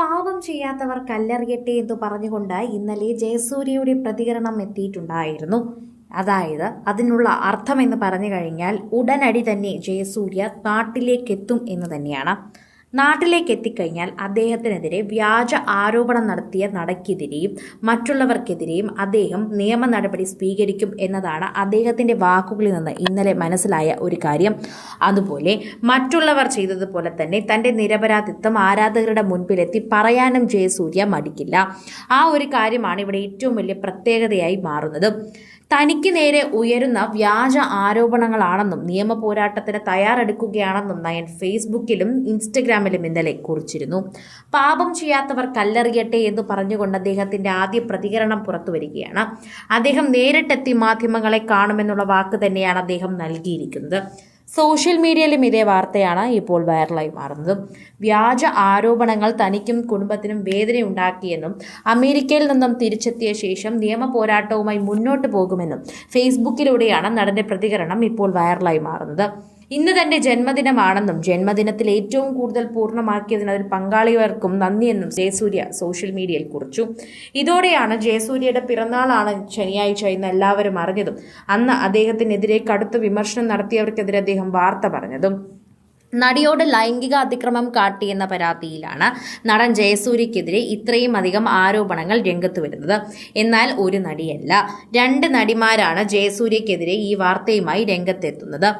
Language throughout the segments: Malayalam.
പാപം ചെയ്യാത്തവർ കല്ലെറിയട്ടെ എന്ന് പറഞ്ഞുകൊണ്ട് ഇന്നലെ ജയസൂര്യയുടെ പ്രതികരണം എത്തിയിട്ടുണ്ടായിരുന്നു. അതായത് അതിനുള്ള അർത്ഥം എന്ന് പറഞ്ഞു കഴിഞ്ഞാൽ ഉടനടി തന്നെ ജയസൂര്യ നാട്ടിലേക്കെത്തും എന്ന് തന്നെയാണ്. നാട്ടിലേക്ക് എത്തിക്കഴിഞ്ഞാൽ അദ്ദേഹത്തിനെതിരെ വ്യാജ ആരോപണം നടത്തിയ നടക്കെതിരെയും മറ്റുള്ളവർക്കെതിരെയും അദ്ദേഹം നിയമ നടപടി സ്വീകരിക്കും എന്നതാണ് അദ്ദേഹത്തിന്റെ വാക്കുകളിൽ നിന്ന് ഇന്നലെ മനസ്സിലായ ഒരു കാര്യം. അതുപോലെ മറ്റുള്ളവർ ചെയ്തതുപോലെ തന്നെ തന്റെ നിരപരാധിത്വം ആരാധകരുടെ മുൻപിലെത്തി പറയാനും ജയസൂര്യ മടിക്കില്ല. ആ ഒരു കാര്യമാണ് ഇവിടെ ഏറ്റവും വലിയ പ്രത്യേകതയായി മാറുന്നത്. തനിക്ക് നേരെ ഉയരുന്ന വ്യാജ ആരോപണങ്ങളാണെന്നും നിയമ പോരാട്ടത്തിന് തയ്യാറെടുക്കുകയാണെന്നും നയൻ ഫേസ്ബുക്കിലും ഇൻസ്റ്റഗ്രാമിലും ഇന്നലെ കുറിച്ചിരുന്നു. പാപം ചെയ്യാത്തവർ കല്ലെറിയട്ടെ എന്ന് പറഞ്ഞുകൊണ്ട് അദ്ദേഹത്തിന്റെ ആദ്യ പ്രതികരണം പുറത്തുവരികയാണ്. അദ്ദേഹം നേരിട്ടെത്തി മാധ്യമങ്ങളെ കാണുമെന്നുള്ള വാക്ക് തന്നെയാണ് അദ്ദേഹം നൽകിയിരിക്കുന്നത്. സോഷ്യൽ മീഡിയയിലും ഇതേ വാർത്തയാണ് ഇപ്പോൾ വൈറലായി മാറുന്നത്. വ്യാജ ആരോപണങ്ങൾ തനിക്കും കുടുംബത്തിനും വേദനയുണ്ടാക്കിയെന്നും അമേരിക്കയിൽ നിന്നും തിരിച്ചെത്തിയ ശേഷം നിയമ പോരാട്ടവുമായി മുന്നോട്ട് പോകുമെന്നും ഫേസ്ബുക്കിലൂടെയാണ് നടന്റെ പ്രതികരണം ഇപ്പോൾ വൈറലായി മാറുന്നത്. ഇന്ന് തന്റെ ജന്മദിനമാണെന്നും ജന്മദിനത്തിൽ ഏറ്റവും കൂടുതൽ പൂർണമാക്കിയതിന് അതിൽ പങ്കാളികൾക്കും നന്ദിയെന്നും ജയസൂര്യ സോഷ്യൽ മീഡിയയിൽ കുറിച്ചു. ഇതോടെയാണ് ജയസൂര്യയുടെ പിറന്നാളാണ് ശനിയാഴ്ച എന്ന് എല്ലാവരും അറിഞ്ഞതും. അന്ന് അദ്ദേഹത്തിനെതിരെ കടുത്ത വിമർശനം നടത്തിയവർക്കെതിരെ അദ്ദേഹം വാർത്ത പറഞ്ഞതും. നടിയോട് ലൈംഗിക അതിക്രമം കാട്ടിയെന്ന പരാതിയിലാണ് നടൻ ജയസൂര്യക്കെതിരെ ഇത്രയും അധികം ആരോപണങ്ങൾ രംഗത്ത് വരുന്നത്. എന്നാൽ ഒരു നടിയല്ല. രണ്ട് നടിമാരാണ് ജയസൂര്യക്കെതിരെ ഈ വാർത്തയുമായി രംഗത്തെത്തുന്നത്.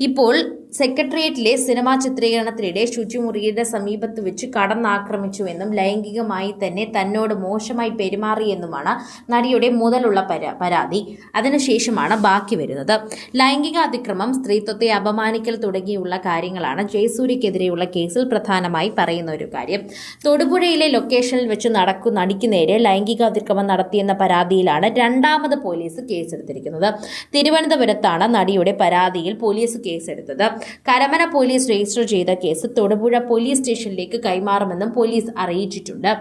ഇപ്പോൾ സെക്രട്ടേറിയറ്റിലെ സിനിമാ ചിത്രീകരണത്തിനിടെ ശുചിമുറിയുടെ സമീപത്ത് വെച്ച് കടന്നാക്രമിച്ചുവെന്നും ലൈംഗികമായി തന്നെ തന്നോട് മോശമായി പെരുമാറിയെന്നുമാണ് നടിയുടെ മുതലുള്ള പരാ പരാതി. അതിനുശേഷമാണ് ബാക്കി വരുന്നത്. ലൈംഗിക അതിക്രമം സ്ത്രീത്വത്തെ അപമാനിക്കൽ തുടങ്ങിയുള്ള കാര്യങ്ങളാണ് ജയസൂര്യക്കെതിരെയുള്ള കേസിൽ പ്രധാനമായി പറയുന്ന ഒരു കാര്യം. തൊടുപുഴയിലെ ലൊക്കേഷനിൽ വെച്ച് നടക്കു നടിക്ക് നേരെ ലൈംഗിക അതിക്രമം നടത്തിയെന്ന പരാതിയിലാണ് രണ്ടാമത് പോലീസ് കേസെടുത്തിരിക്കുന്നത്. തിരുവനന്തപുരത്താണ് നടിയുടെ പരാതിയിൽ പോലീസ് കേസെടുത്തത്. കരമന പോലീസ് രജിസ്റ്റർ ചെയ്ത കേസ് തൊടുപുഴ പോലീസ് സ്റ്റേഷനിലേക്ക് കൈമാറുമെന്നും പോലീസ് അറിയിച്ചിട്ടുണ്ട്.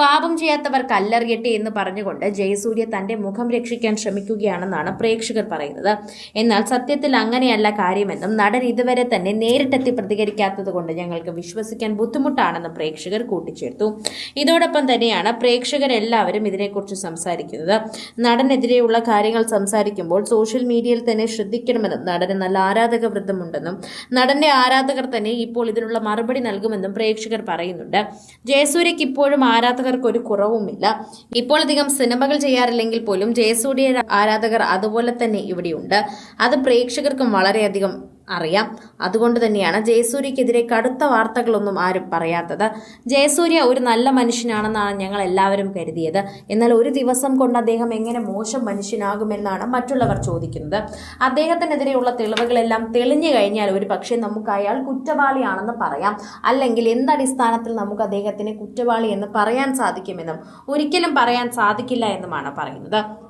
പാപം ചെയ്യാത്തവർ കല്ലെറിയട്ടെ എന്ന് പറഞ്ഞുകൊണ്ട് ജയസൂര്യ തന്റെ മുഖം രക്ഷിക്കാൻ ശ്രമിക്കുകയാണെന്നാണ് പ്രേക്ഷകർ പറയുന്നത്. എന്നാൽ സത്യത്തിൽ അങ്ങനെയല്ല കാര്യമെന്നും നടൻ ഇതുവരെ തന്നെ നേരിട്ടെത്തി പ്രതികരിക്കാത്തത് കൊണ്ട് ഞങ്ങൾക്ക് വിശ്വസിക്കാൻ ബുദ്ധിമുട്ടാണെന്നും പ്രേക്ഷകർ കൂട്ടിച്ചേർത്തു. ഇതോടൊപ്പം തന്നെയാണ് പ്രേക്ഷകരെല്ലാവരും ഇതിനെക്കുറിച്ച് സംസാരിക്കുന്നത്. നടനെതിരെയുള്ള കാര്യങ്ങൾ സംസാരിക്കുമ്പോൾ സോഷ്യൽ മീഡിയയിൽ തന്നെ ശ്രദ്ധിക്കണമെന്നും നടന് നല്ല ആരാധക വൃദ്ധമുണ്ടെന്നും നടന്റെ ആരാധകർ തന്നെ ഇപ്പോൾ ഇതിനുള്ള മറുപടി നൽകുമെന്നും പ്രേക്ഷകർ പറയുന്നുണ്ട്. ജയസൂര്യക്ക് ഇപ്പോഴും ആരാധകർക്ക് ഒരു കുറവുമില്ല. ഇപ്പോൾ അധികം സിനിമകൾ ചെയ്യാറില്ലെങ്കിൽ പോലും ജയസൂര്യ ആരാധകർ അതുപോലെ തന്നെ ഇവിടെയുണ്ട്. അത് പ്രേക്ഷകർക്കും വളരെയധികം അറിയാം. അതുകൊണ്ട് തന്നെയാണ് ജയസൂര്യക്കെതിരെ കടുത്ത വാർത്തകളൊന്നും ആരും പറയാത്തത്. ജയസൂര്യ ഒരു നല്ല മനുഷ്യനാണെന്നാണ് ഞങ്ങൾ എല്ലാവരും കരുതിയത്. എന്നാൽ ഒരു ദിവസം കൊണ്ട് അദ്ദേഹം എങ്ങനെ മോശം മനുഷ്യനാകുമെന്നാണ് മറ്റുള്ളവർ ചോദിക്കുന്നത്. അദ്ദേഹത്തിനെതിരെയുള്ള തെളിവുകളെല്ലാം തെളിഞ്ഞു കഴിഞ്ഞാൽ ഒരു പക്ഷേ നമുക്ക് അയാൾ കുറ്റവാളിയാണെന്ന് പറയാം. അല്ലെങ്കിൽ എന്തടിസ്ഥാനത്തിൽ നമുക്ക് അദ്ദേഹത്തിന് കുറ്റവാളി എന്ന് പറയാൻ സാധിക്കുമെന്നും ഒരിക്കലും പറയാൻ സാധിക്കില്ല എന്നുമാണ് പറയുന്നത്.